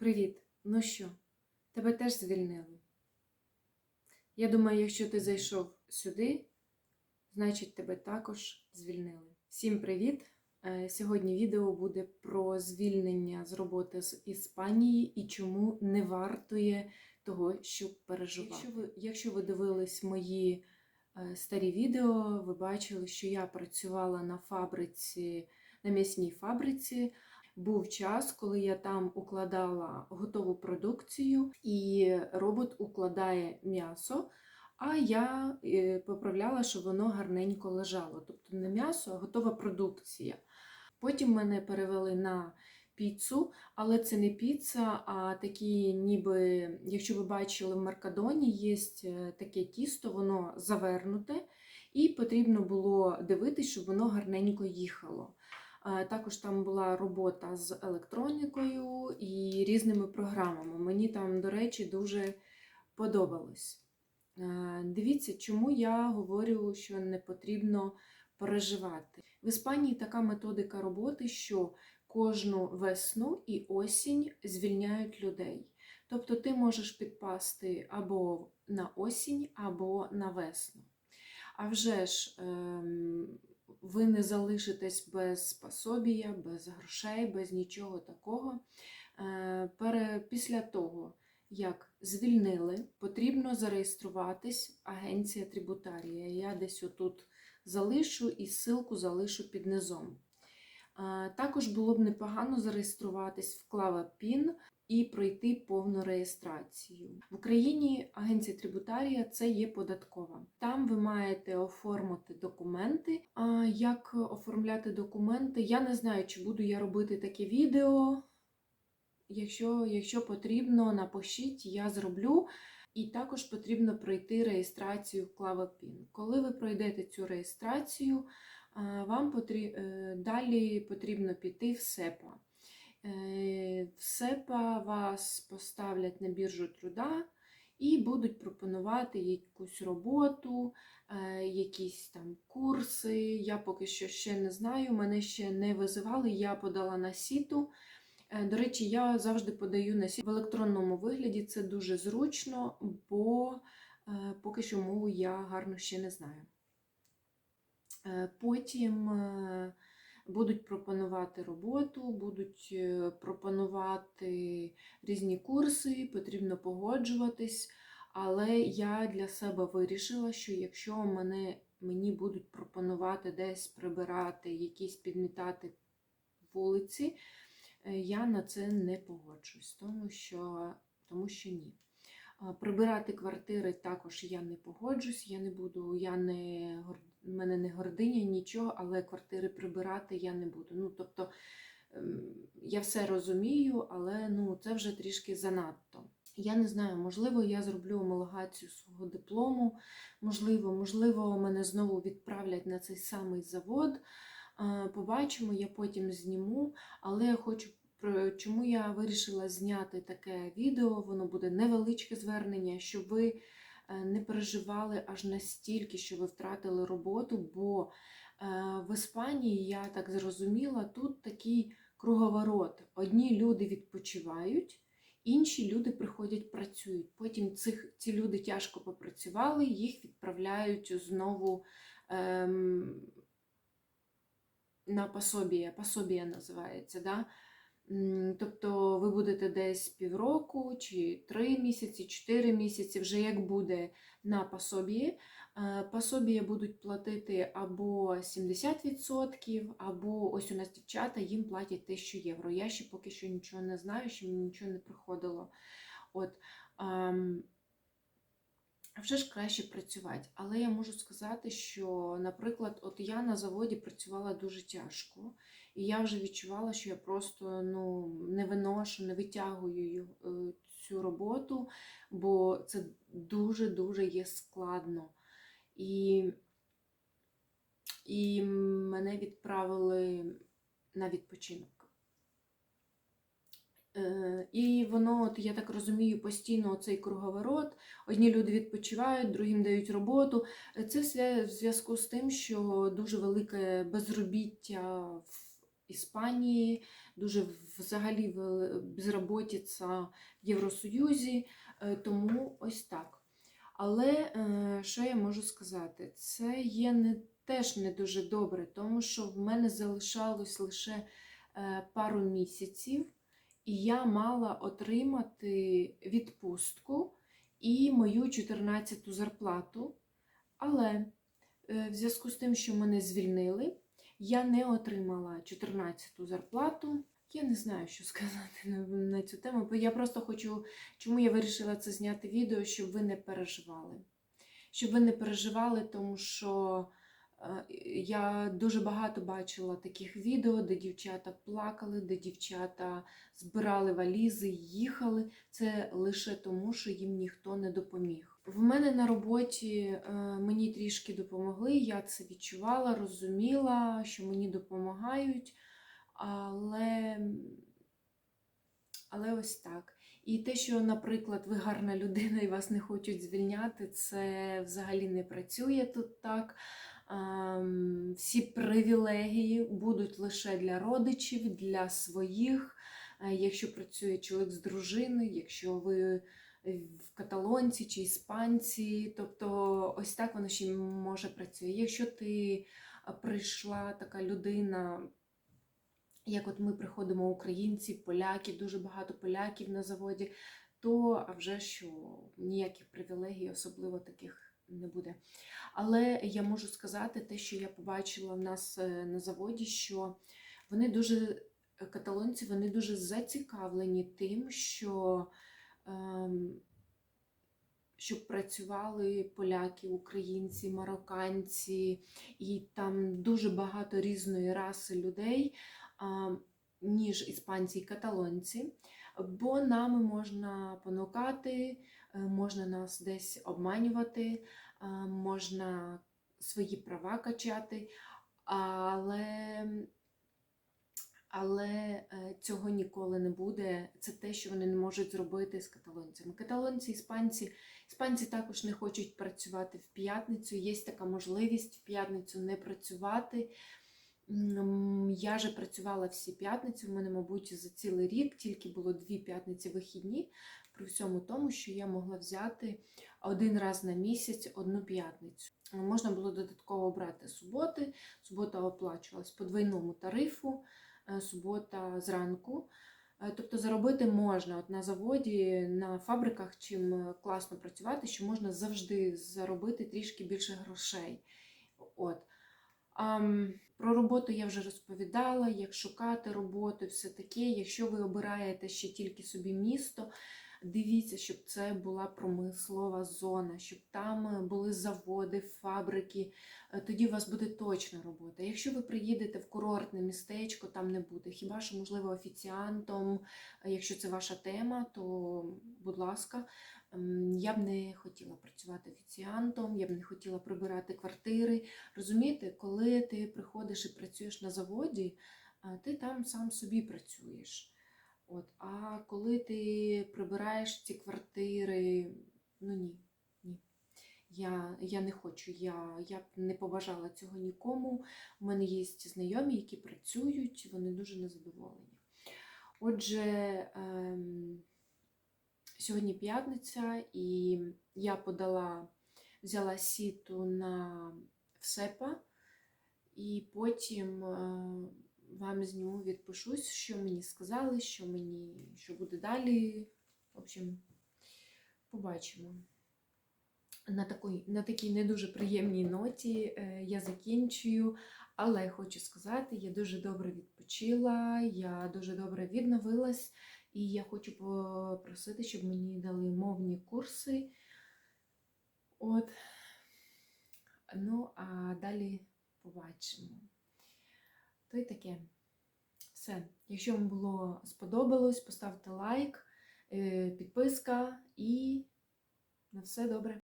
Привіт! Ну що, тебе теж звільнили? Я думаю, якщо ти зайшов сюди, значить тебе також звільнили. Всім привіт! Е, Сьогодні відео буде про звільнення з роботи з Іспанії і чому не вартує того, щоб переживати. Якщо ви, якщо ви дивились мої е, старі відео, ви бачили, що я працювала на фабриці, на м'ясній фабриці. Був час, коли я там укладала готову продукцію, і робот укладає м'ясо, а я е, поправляла, щоб воно гарненько лежало. Тобто не м'ясо, а готова продукція. Потім мене перевели на піцу, але це не піца, а такі, ніби, якщо ви бачили в Меркадоні, є таке тісто, воно завернуте, і потрібно було дивитись, щоб воно гарненько їхало. Е, Також там була робота з електронікою і різними програмами. Мені там, до речі, дуже подобалось. Е, Дивіться, чому я говорю, що не потрібно переживати. В Іспанії така методика роботи, що кожну весну і осінь звільняють людей. Тобто ти можеш підпасти або на осінь, або на весну. А вже ж ем, ви не залишитесь без пособія, без грошей, без нічого такого. Е, Після того, як звільнили, потрібно зареєструватись агенція трибутарія. Я десь отут залишу і ссылку залишу під низом. Е, Також було б непогано зареєструватись в Клава ПІН і пройти повну реєстрацію. В Україні агенція трибутарія це є податкова. Там ви маєте оформити документи. А як оформляти документи? Я не знаю, чи буду я робити таке відео. Якщо, якщо потрібно, напишіть, я зроблю. І також потрібно пройти реєстрацію в Клавапін. Коли ви пройдете цю реєстрацію, вам потрі... е, далі потрібно піти в СЕПА. Е, В СЕПА вас поставлять на біржу труда і будуть пропонувати якусь роботу, е, якісь там курси. Я поки що ще не знаю, мене ще не визивали, я подала на сіту. Е, До речі, я завжди подаю на сіт в електронному вигляді. Це дуже зручно, бо поки що мову я гарно ще не знаю. Потім будуть пропонувати роботу, будуть е, пропонувати різні курси, потрібно погоджуватись. Але я для себе вирішила, що якщо мене, мені будуть пропонувати десь прибирати, якісь підмітати вулиці, е, я на це не погоджуюсь, тому що, тому що ні. Прибирати квартири також я не погоджусь, я не буду, я не гор- в мене не гординя, нічого, але квартири прибирати я не буду. Ну, тобто ем, я все розумію, але ну, це вже трішки занадто. Я не знаю, можливо, я зроблю homologацію свого диплому, можливо, можливо, мене знову відправлять на цей самий завод. Побачимо, я потім зніму, але я хочу чому я вирішила зняти таке відео. Воно буде невеличке звернення, щоб ви не переживали аж настільки, що ви втратили роботу, бо е, в Іспанії, я так зрозуміла, тут такий круговорот. Одні люди відпочивають, інші люди приходять, працюють. Потім цих, ці люди тяжко попрацювали, їх відправляють знову. Ем, на пособіє, пособіє називається. Да? Тобто ви будете десь півроку, чи три місяці, чотири місяці, вже як буде на пособії. Е, Пособія будуть платити або 70%, або ось у нас дівчата їм платять 1000 євро. Я ще поки що нічого не знаю, ще мені нічого не приходило. От, ем, вже ж краще працювати. Але я можу сказати, що, наприклад, от я на заводі працювала дуже тяжко, і я вже відчувала, що я просто ну, не виношу, не витягую е, цю роботу, бо це дуже-дуже є складно. І, і мене відправили на відпочинок. Е, І воно, от, я так розумію, постійно цей круговорот. Одні люди відпочивають, другим дають роботу. Це все в зв'язку з тим, що дуже велике безробіття в Іспанії, дуже взагалі безробітиця в Євросоюзі, е, тому ось так. Але е, що я можу сказати? Це є не, теж не дуже добре, тому що в мене залишалось лише е, пару місяців, і я мала отримати відпустку і мою 14-ту зарплату. Але в зв'язку з тим, що мене звільнили, я не отримала 14-ту зарплату. Я не знаю, що сказати на, цю тему, бо я просто хочу, чому я вирішила це зняти відео, щоб ви не переживали. Щоб ви не переживали, тому що е, я дуже багато бачила таких відео, де дівчата плакали, де дівчата збирали валізи, їхали. Це лише тому, що їм ніхто не допоміг. В мене на роботі е, мені трішки допомогли, я це відчувала, розуміла, що мені допомагають, але, але ось так. І те, що, наприклад, ви гарна людина і вас не хочуть звільняти, це взагалі не працює тут так. Ем, Всі привілегії будуть лише для родичів, для своїх. Е, Якщо працює чоловік з дружиною, якщо ви в каталонці чи іспанці, тобто ось так воно ще може працює. Якщо ти прийшла така людина, як от ми приходимо українці, поляки, дуже багато поляків на заводі, то а вже що ніяких привілегій, особливо таких не буде. Але я можу сказати те, що я побачила в нас е, на заводі, що вони дуже, каталонці, вони дуже зацікавлені тим, що щоб працювали поляки, українці, марокканці, і там дуже багато різної раси людей, ніж іспанці і каталонці. Бо нами можна понукати, е, можна нас десь обманювати, е, можна свої права качати, але але е, цього ніколи не буде. Це те, що вони не можуть зробити з каталонцями. Каталонці, іспанці, іспанці також не хочуть працювати в п'ятницю. Є така можливість в п'ятницю не працювати. Я же працювала всі п'ятниці. У мене, мабуть, за цілий рік тільки було дві п'ятниці вихідні, при всьому тому, що я могла взяти один раз на місяць одну п'ятницю. Можна було додатково брати суботи. Субота оплачувалась по двойному тарифу субота зранку. Е, Тобто заробити можна От на заводі, на фабриках, чим е, класно працювати, що можна завжди заробити трішки більше грошей. От. Про роботу я вже розповідала, як шукати роботу, все таке. Якщо ви обираєте ще тільки собі місто, дивіться, щоб це була промислова зона, щоб там е, були заводи, фабрики, Е, тоді у вас буде точна робота. Якщо ви приїдете в курортне містечко, там не буде. Хіба що, можливо, офіціантом, Е, якщо це ваша тема, то, будь ласка, я б не хотіла працювати офіціантом, я б не хотіла прибирати квартири. Розумієте, коли ти приходиш і працюєш на заводі, ти там сам собі працюєш. От, а коли ти прибираєш ці квартири, ну ні, ні. Я, я не хочу, я, я б не побажала цього нікому. У мене є знайомі, які працюють, вони дуже незадоволені. Отже, ем, сьогодні п'ятниця, і я подала, взяла сіту на ВСЕПа, і потім е, вам зніму, відпишусь, що мені сказали, що мені що буде далі. В общем, побачимо. На такій, на такій не дуже приємній ноті е, я закінчую, але хочу сказати, я дуже добре відпочила, я дуже добре відновилась, і я хочу попросити, щоб мені дали мовні курси. От. Ну, а далі побачимо. То й таке. Все. Якщо вам було сподобалось, поставте лайк, е, підписка і на все добре.